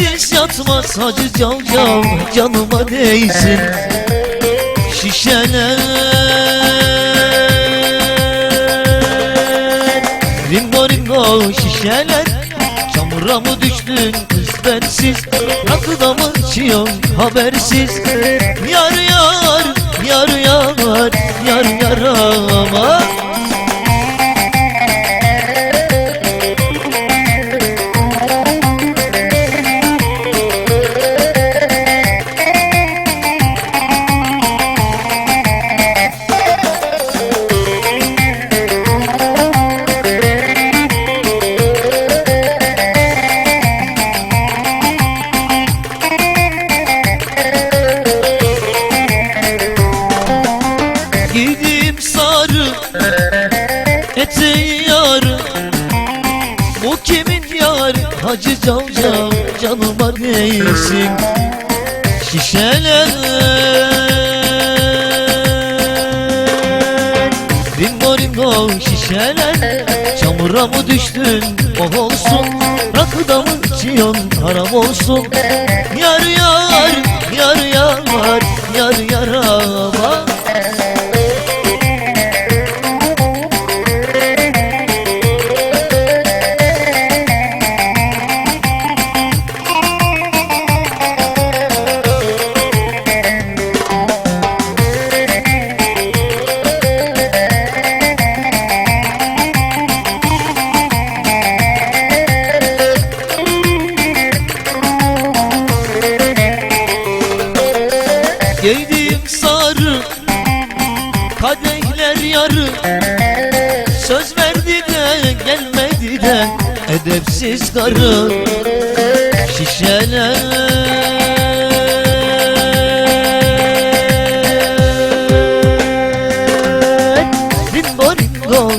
bensiz yatmaz Hacı cavcav canıma değsin. Şişeler. Ringo ringo şişeler. Çamura mı düştün kız bensiz? Rakıda mı içiyorsun habersiz? Yar yar yar yar yar yar ama Giydiğim sarı eteği yarı Bu kimin yarı? Hacı Cavcav canıma değsin Şişeler. Ringo ringo şişeler. Çamura mı düştün? Oh olsun. Rakıda mı içiyorsun? Haram olsun. Yar yar sarı Kadehler yarı. Söz verdi de gelmedi de Edepsiz karı Şişeler.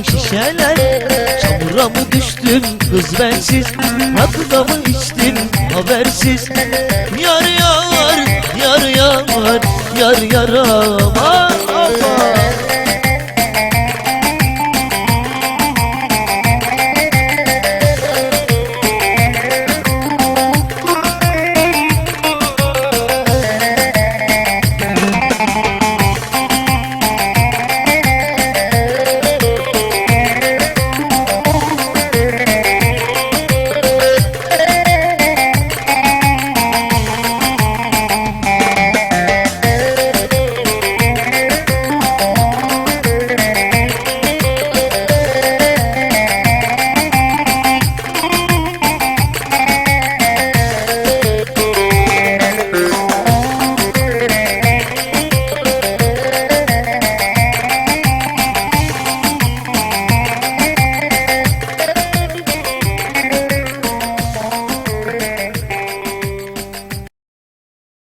Şişeler Çamura mı düştün? Kız bensiz Rakıda mı içtin? Habersiz Yar yar yar yar yar yar ama ama